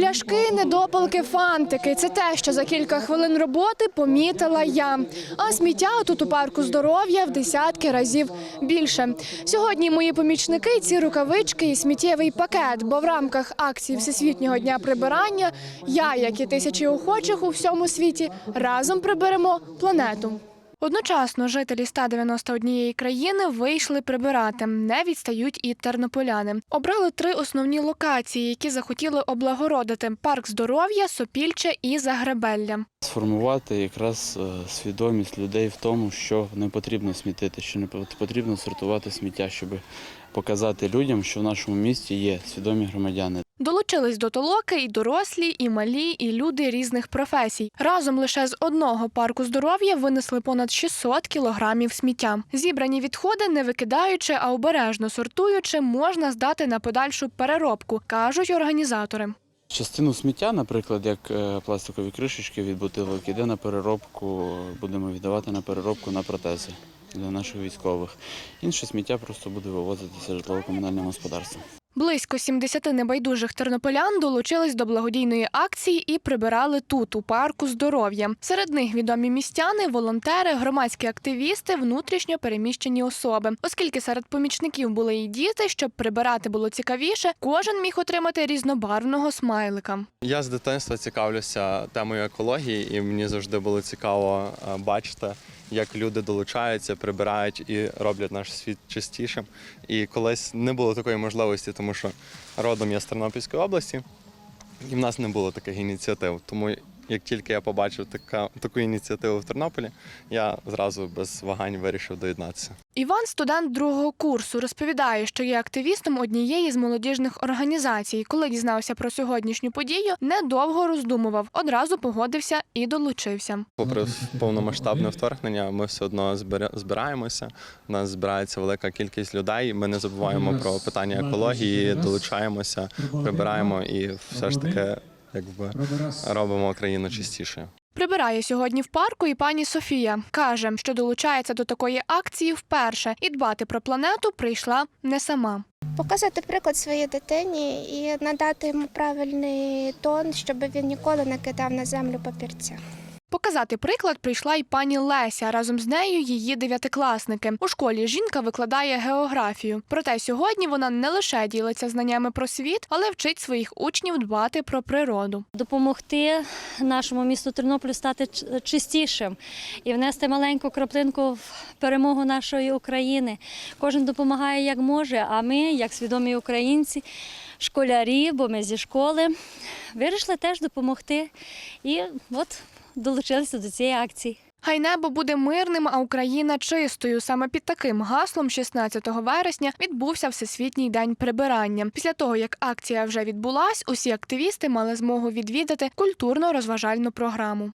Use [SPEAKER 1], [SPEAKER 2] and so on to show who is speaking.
[SPEAKER 1] Пляшки, недопалки, фантики це те, що за кілька хвилин роботи помітила я. А сміття тут у парку здоров'я в десятки разів більше. Сьогодні мої помічники ці рукавички і сміттєвий пакет, бо в рамках акції Всесвітнього дня прибирання я, як і тисячі охочих у всьому світі, разом приберемо планету. Одночасно жителі 191 країни вийшли прибирати. Не відстають і тернополяни. Обрали три основні локації, які захотіли облагородити: парк здоров'я, Сопільче і Загребелля.
[SPEAKER 2] Сформувати якраз е, свідомість людей в тому, що не потрібно смітити, що не потрібно сортувати сміття, щоб показати людям, що в нашому місті є свідомі громадяни.
[SPEAKER 1] Долучились до толоки і дорослі, і малі, і люди різних професій. Разом лише з одного парку здоров'я винесли понад 600 кілограмів сміття. Зібрані відходи, не викидаючи, а обережно сортуючи, можна здати на подальшу переробку, кажуть організатори.
[SPEAKER 2] Частину сміття, наприклад, як е, пластикові кришечки від бутилок, іде на переробку, будемо віддавати на переробку на протези для наших військових. Інше сміття просто буде вивозитися житлово-комунальним господарством.
[SPEAKER 1] Близько 70 небайдужих тернополян долучились до благодійної акції і прибирали тут, у парку здоров'я. Серед них відомі містяни, волонтери, громадські активісти, внутрішньо переміщені особи. Оскільки серед помічників були і діти, щоб прибирати було цікавіше, кожен міг отримати різнобарвного смайлика.
[SPEAKER 3] Я з дитинства цікавлюся темою екології, і мені завжди було цікаво е, бачити, як люди долучаються, прибирають і роблять наш світ чистішим. І колись не було такої можливості, тому що родом я з Тернопільської області, і в нас не було таких ініціатив. Тому як тільки я побачив така, таку ініціативу в Тернополі, я зразу без вагань вирішив доєднатися.
[SPEAKER 1] Іван, студент другого курсу, розповідає, що є активістом однієї з молодіжних організацій. Коли дізнався про сьогоднішню подію, недовго роздумував, одразу погодився і долучився.
[SPEAKER 3] Попри повномасштабне вторгнення, ми все одно збира- збираємося. У нас збирається велика кількість людей. Ми не забуваємо про питання екології, долучаємося, прибираємо і все ж таки, якби робимо країну чистішою.
[SPEAKER 1] Прибирає сьогодні в парку і пані Софія. Каже, що долучається до такої акції вперше і дбати про планету прийшла не сама.
[SPEAKER 4] Показати приклад своїй дитині і надати йому правильний тон, щоб він ніколи не кидав на землю папірця.
[SPEAKER 1] Показати приклад прийшла й пані Леся. Разом з нею її дев'ятикласники. У школі жінка викладає географію. Проте сьогодні вона не лише ділиться знаннями про світ, але вчить своїх учнів дбати про природу.
[SPEAKER 5] допомогти нашому місту Тернополю стати чистішим і внести маленьку краплинку в перемогу нашої України. Кожен допомагає як може, а ми, як свідомі українці, школярі, бо ми зі школи, вирішили теж допомогти. І от долучилися до цієї акції.
[SPEAKER 1] Хай небо буде мирним, а Україна чистою. Саме під таким гаслом 16 вересня відбувся Всесвітній день прибирання. Після того, як акція вже відбулась, усі активісти мали змогу відвідати культурно-розважальну програму.